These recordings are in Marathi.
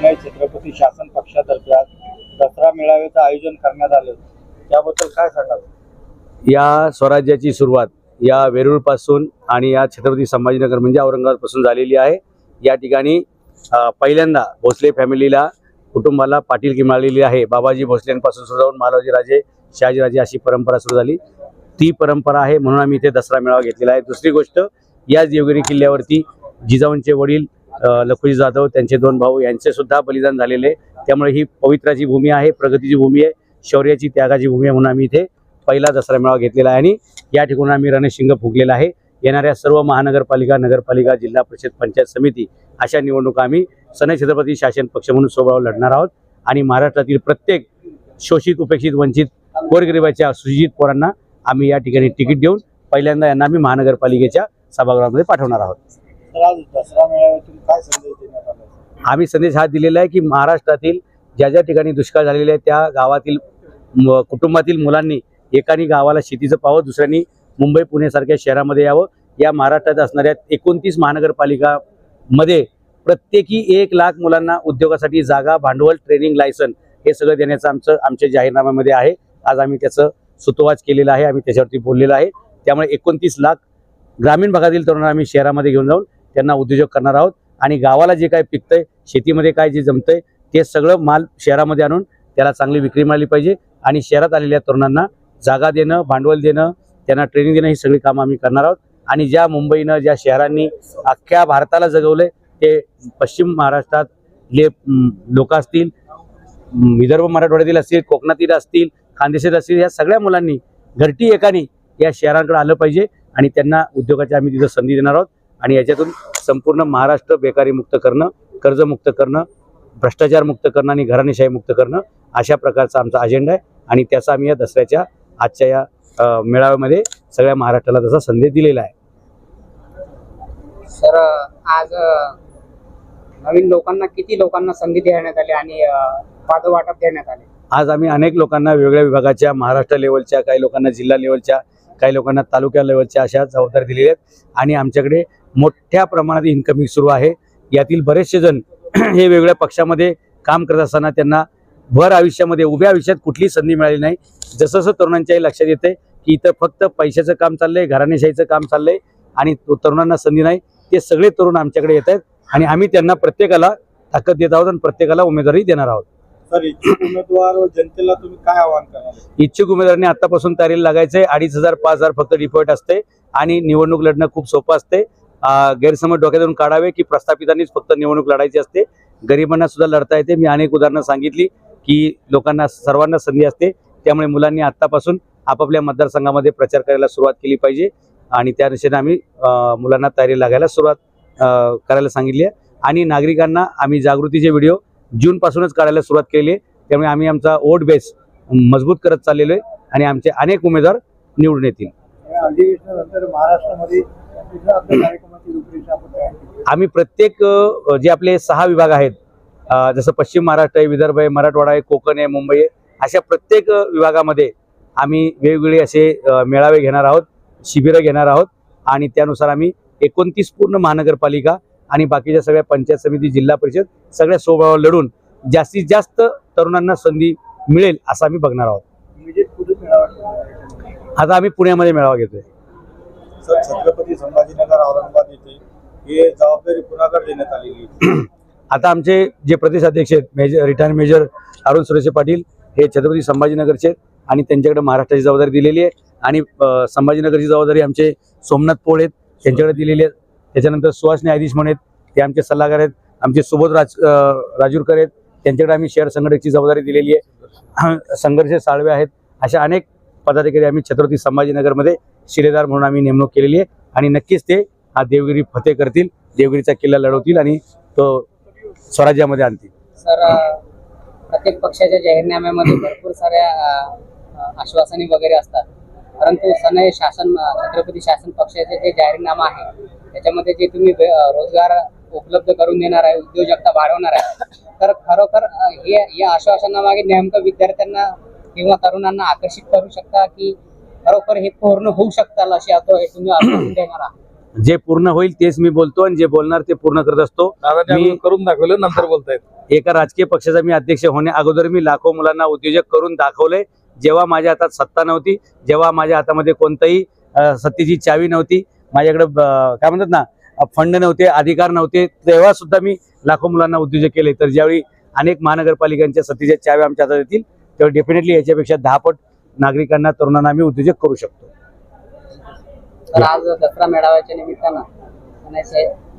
समय छत्रपती शासन पक्षातर्फे आज दसरा मेळाव्याचं आयोजन करण्यात आलं. त्याबद्दल काय सांगाल? या स्वराज्याची सुरुवात या वेरूळपासून आणि या छत्रपती संभाजीनगर म्हणजे औरंगाबादपासून झालेली आहे. या ठिकाणी पहिल्यांदा भोसले फॅमिलीला कुटुंबाला पाटीलकी मिळालेली आहे. बाबाजी भोसलेंपासून सुरू जाऊन महाराजी राजे शहाजीराजे अशी परंपरा सुरू झाली. ती परंपरा आहे म्हणून आम्ही इथे दसरा मेळावा घेतलेला आहे. दुसरी गोष्ट याच देवगिरी किल्ल्यावरती जिजाऊंचे वडील लखुजी जाधव त्यांचे दोन भाऊ यांचे सुद्धा बलिदान झालेले आहे. त्यामुळे ही पवित्राची भूमी आहे प्रगतीची भूमी आहे शौर्याची त्यागाची भूमी आहे म्हणून आम्ही इथे पहिला दसरा मेळावा घेतलेला आहे. आणि या ठिकाणी आम्ही रणशिंग फुगलेला आहे. येणाऱ्या सर्व महानगरपालिका नगरपालिका जिल्हा परिषद पंचायत समिती अशा निवडणुका आम्ही सनई छत्रपती शासन पक्ष म्हणून स्वभाव लढणार आहोत. आणि महाराष्ट्रातील प्रत्येक शोषित उपेक्षित वंचित गोरगरिबाच्या सुजित पोरांना आम्ही या ठिकाणी तिकीट देऊन पहिल्यांदा यांना आम्ही महानगरपालिकेच्या सभागृहामध्ये पाठवणार आहोत. तर आज दसरा मेळाव्यातून काय संदेश देण्यात आला? आम्ही संदेश हा दिलेला आहे की महाराष्ट्रातील ज्या ज्या ठिकाणी दुष्काळ झालेले आहे त्या गावातील कुटुंबातील मुलांनी एकानी गावाला शेतीचं पाहावं दुसऱ्यांनी मुंबई पुण्यासारख्या शहरामध्ये यावं. या महाराष्ट्रात असणाऱ्या एकोणतीस महानगरपालिकामध्ये प्रत्येकी एक लाख मुलांना उद्योगासाठी जागा भांडवल ट्रेनिंग लायसन हे सगळं देण्याचं आमचं आमच्या जाहीरनाम्यामध्ये आहे. आज आम्ही त्याचं सुतोवाच केलेलं आहे. आम्ही त्याच्यावरती बोललेलं आहे. त्यामुळे एकोणतीस लाख ग्रामीण भागातील तरुणांना आम्ही शहरामध्ये घेऊन जाऊन त्यांना उद्योजक करणार आहोत. आणि गावाला जे काय पिकतंय शेतीमध्ये काय जे जमतंय ते सगळं माल शहरामध्ये आणून त्याला चांगली विक्री मिळाली पाहिजे. आणि शहरात आलेल्या तरुणांना जागा देणं भांडवल देणं त्यांना ट्रेनिंग देणं ही सगळी कामं आम्ही करणार आहोत. आणि ज्या मुंबईनं ज्या शहरांनी अख्ख्या भारताला जगवलंय ते पश्चिम महाराष्ट्रात जे लोक असतील विदर्भ मराठवाड्यातील असतील कोकणातील असतील खानदेशात असतील या सगळ्या मुलांनी घरटी एकाने या शहरांकडे आलं पाहिजे. आणि त्यांना उद्योगाची आम्ही तिथं संधी देणार आहोत. आणि याच्यातून संपूर्ण महाराष्ट्र बेकारी मुक्त करणं कर्जमुक्त करणं भ्रष्टाचार मुक्त करणं आणि घराणेशाही मुक्त करणं अशा प्रकारचा आमचा अजेंडा आहे. आणि त्याचा आम्ही या दसऱ्याच्या आजच्या या मेळाव्यामध्ये सगळ्या महाराष्ट्राला तसा संदेश दिलेला आहे. सर आज नवीन लोकांना किती लोकांना संधी देण्यात आली आणि अ, पदवाटप देण्यात आले? आज आम्ही अनेक लोकांना वेगवेगळ्या विभागाच्या महाराष्ट्र लेवलच्या काही लोकांना जिल्हा लेवलच्या काही लोकांना तालुक्या लेवलच्या अशा जबाबदारी दिलेल्या आहेत. आणि आमच्याकडे मोठ्या प्रमाणात इन्कमिंग सुरू आहे. यातील बरेचसे जण हे वेगवेगळ्या पक्षामध्ये काम करत असताना त्यांना भर आयुष्यामध्ये उभ्या आयुष्यात कुठलीही संधी मिळाली नाही. जसं तरुणांच्याही लक्षात येते की इथं फक्त पैशाचं काम चाललंय घराणेशाहीचं काम चाललंय आणि तो तरुणांना संधी नाही. ते सगळे तरुण आमच्याकडे येत आहेत आणि आम्ही त्यांना प्रत्येकाला ताकद देत आहोत आणि प्रत्येकाला उमेदवारी देणार आहोत. इच्छुक उमेदवार व जनतेला तुम्ही काय आवाहन करणार इच्छुक उमेदवारांनी आतापासून तयारीला लागायचंय. अडीच हजार पाच हजार फक्त डिपॉझिट असते आणि निवडणूक लढणं खूप सोपं असते. गैरसमज डोक्यात डोक्यातून काढावे की प्रस्थापितांनीच फक्त निवडणूक लढायची असते. गरिबांना सुद्धा लढता येते. मी अनेक उदाहरणं सांगितली की लोकांना सर्वांना संधी असते. त्यामुळे मुलांनी आत्तापासून आपापल्या मतदारसंघामध्ये प्रचार करायला सुरुवात केली पाहिजे आणि त्या दिशेने आम्ही मुलांना तयारी लागायला सुरुवात करायला सांगितली आहे. आणि नागरिकांना आम्ही जागृतीचे व्हिडिओ जूनपासूनच काढायला सुरुवात केली आहे. त्यामुळे आम्ही आमचा वोट बेस मजबूत करत चाललेलो आहे आणि आमचे अनेक उमेदवार निवडून येतील. अधिवेशनानंतर महाराष्ट्रामध्ये आम्ही प्रत्येक जे आपले सहा विभाग आहेत जसं पश्चिम महाराष्ट्र आहे विदर्भ आहे मराठवाडा आहे कोकण आहे मुंबई आहे अशा प्रत्येक विभागामध्ये आम्ही वेगवेगळे असे मेळावे घेणार आहोत शिबिरं घेणार आहोत आणि त्यानुसार आम्ही एकोणतीस पूर्ण महानगरपालिका आणि बाकीच्या सगळ्या पंचायत समिती जिल्हा परिषद सगळ्या सोबळावर लढून जास्तीत जास्त तरुणांना संधी मिळेल असं आम्ही बघणार आहोत? आता आम्ही पुण्यामध्ये मेळावा घेतोय सर छत्रपती संभाजीनगर औरंगाबाद येथे हे जबाबदारी कुणाकडे देण्यात आलेली आता आमचे जे प्रदेश अध्यक्ष आहेत major retired major Arun Suresh Patil हे छत्रपती संभाजीनगरचे आहेत आणि त्यांच्याकडे महाराष्ट्राची जबाबदारी दिलेली आहे. आणि संभाजीनगरची जबाबदारी आमचे सोमनाथ पोळ आहेत त्यांच्याकडे दिलेली आहे. त्याच्यानंतर सुहास न्यायाधीश म्हणून आहेत ते आमचे सल्लागार आहेत. आमचे सुबोध राज राजूरकर आहेत त्यांच्याकडे आम्ही शहर संघटनेची जबाबदारी दिलेली आहे. संघर्ष साळवे आहेत अशा अनेक पदाधिकारी आम्ही छत्रपती संभाजीनगरमध्ये शिलेदार म्हणून आम्ही नेमणूक केलेली आहे. आणि नक्कीच ते हा देवगिरी फते करतील देवगिरीचा किल्ला लढवतील आणि तो स्वराज्यामध्ये आणतील. सर प्रत्येक पक्षाच्या जाहीरनाम्यामध्ये भरपूर साऱ्या आश्वासने वगैरे असतात. परंतु सनई शासन छत्रपती शासन पक्षाचे जे जाहीरनामा आहे त्याच्यामध्ये जे तुम्ही रोजगार उपलब्ध करून देणार आहे उद्योजकता वाढवणार आहे तर खरोखर हे या आश्वासनामागे नेमकं विद्यार्थ्यांना किंवा तरुणांना आकर्षित करू शकता की खरोखर हे पूर्ण होऊ शकताल अशी आता हे तुम्ही आश्वासन देणार आहात. जे पूर्ण होईल तेच मी बोलतो आणि जे बोलणार ते पूर्ण करत असतो. मी- करून दाखवलं नंतर बोलतायत. एका राजकीय पक्षाचा मी अध्यक्ष होण्या अगोदर मी लाखो मुलांना उद्योजक करून दाखवले. जेव्हा माझ्या हातात सत्ता नव्हती जेव्हा माझ्या हातामध्ये कोणताही सत्तेची चावी नव्हती माझ्याकडे काय म्हणतात ना फंड नव्हते अधिकार नव्हते तेव्हा सुद्धा मी लाखो मुलांना उद्योजक केले. तर ज्यावेळी अनेक महानगरपालिकांच्या सत्तेच्या चाव्या आमच्या हातात येतील तेव्हा डेफिनेटली याच्यापेक्षा दहा पट नागरिकांना तरुणांना आम्ही उद्योजक करू शकतो. तर आज दसरा मेळाव्याच्या निमित्तानं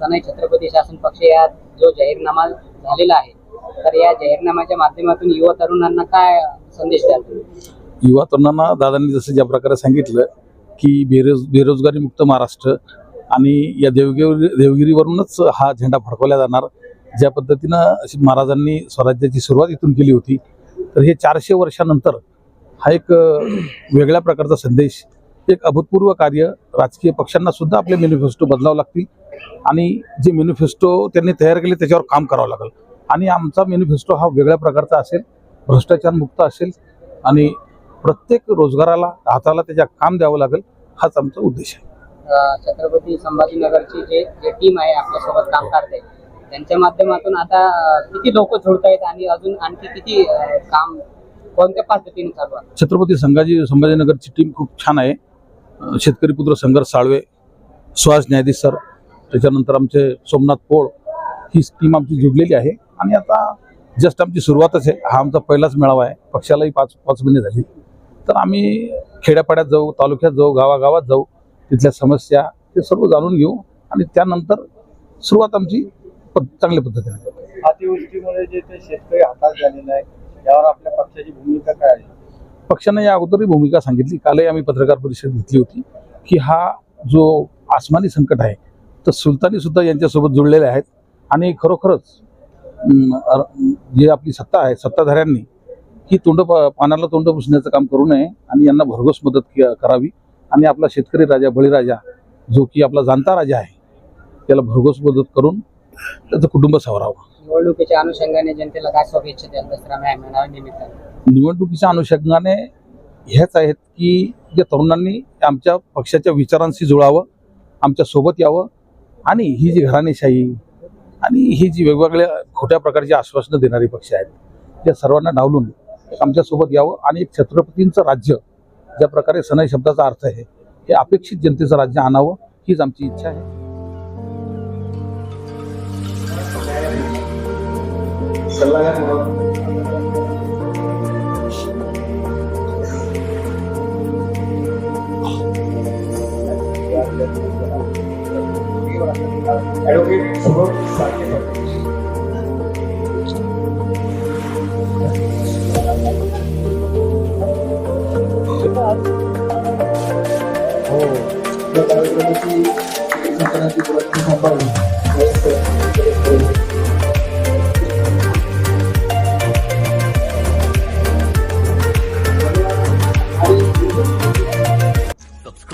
सनाई छत्रपती शासन पक्ष या जो जाहीरनामा झालेला आहे तर या जाहीरनाम्याच्या माध्यमातून युवा तरुणांना काय संदेश द्याल? युवा तरुणांना दादांनी जसं ज्या प्रकारे सांगितलं की बेरोज बेरोजगारी मुक्त महाराष्ट्र आणि या देवगिरी देवगिरीवरूनच हा झेंडा फडकवला जाणार. ज्या पद्धतीनं महाराजांनी स्वराज्याची सुरुवात इथून केली होती. तर हे चारशे वर्षानंतर हा एक वेगळ्या प्रकारचा संदेश एक अभूतपूर्व कार्य राजकीय पक्षांना सुद्धा आपले मेनिफेस्टो बदलावं लागतील. आणि जे मेनिफेस्टो त्यांनी तयार केले त्याच्यावर काम करावं लागेल. आणि आमचा मेनिफेस्टो हा वेगळ्या प्रकारचा असेल भ्रष्टाचार मुक्त असेल आणि प्रत्येक रोजगाराला हाताला त्याच्या काम द्यावं लागेल हाच आमचा उद्देश आहे. छत्रपती संभाजीनगरची जे जे टीम आहे आपल्यासोबत काम करते त्यांच्या माध्यमातून आता किती लोक जोडत आहेत आणि अजून आणखी किती काम कोणत्या पद्धतीने चालू आहे? छत्रपती संभाजी संभाजीनगरची टीम खूप छान आहे. शेतकरी पुत्र संघर्ष साळवे सुहास न्यायाधीश सर त्याच्यानंतर आमचे सोमनाथ पोळ ही टीम आमची जुडलेली आहे. आणि आता जस्ट आमची सुरुवातच आहे. हा आमचा पहिलाच मेळावा आहे. पक्षालाही पाच पाच महिने झाली. तर आम्ही खेड्यापाड्यात जाऊ तालुक्यात जाऊ गावागावात जाऊ तिथल्या समस्या ते सर्व जाणून घेऊ आणि त्यानंतर सुरुवात आमची चांगल्या पद्धतीने. अतिवृष्टीमुळे जे ते शेतकरी हातात झालेलं आहे यावर आपल्या पक्षाची भूमिका काय आहे? पक्षानं या अगोदरही भूमिका सांगितली. कालही आम्ही पत्रकार परिषद घेतली होती की हा जो आसमानी संकट आहे तर सुलतानी सुद्धा यांच्यासोबत जुळलेले आहेत आणि खरोखरच जी जे आपली सत्ता आहे सत्ताधाऱ्यांनी ही तोंड प- पानाला तोंड पुसण्याचं काम करू नये आणि यांना भरघोस मदत करावी. आणि आपला शेतकरी राजा बळीराजा जो की आपला जाणता राजा आहे त्याला भरघोस मदत करून त्याचं कुटुंब सावरावं. निवडणुकीच्या अनुषंगाने जनतेला काय शुभेच्छा द्याल? दसरा मे- मेळाव्यानिमित्तानं निवडणुकीच्या अनुषंगाने ह्याच आहेत की ज्या तरुणांनी आमच्या पक्षाच्या विचारांशी जुळावं आमच्यासोबत यावं आणि ही जी घराणेशाही आणि ही जी वेगवेगळ्या खोट्या प्रकारची आश्वासनं देणारी पक्ष आहेत त्या सर्वांना डावलून आमच्यासोबत यावं आणि एक छत्रपतींचं राज्य ज्या प्रकारे सनई शब्दाचा अर्थ आहे हे अपेक्षित जनतेचं राज्य आणावं हीच आमची इच्छा आहे. ॲडव्होकेट शुभम साठेकर हो या कार्यक्रमाची संकलनाची प्रयत्न सांभाळली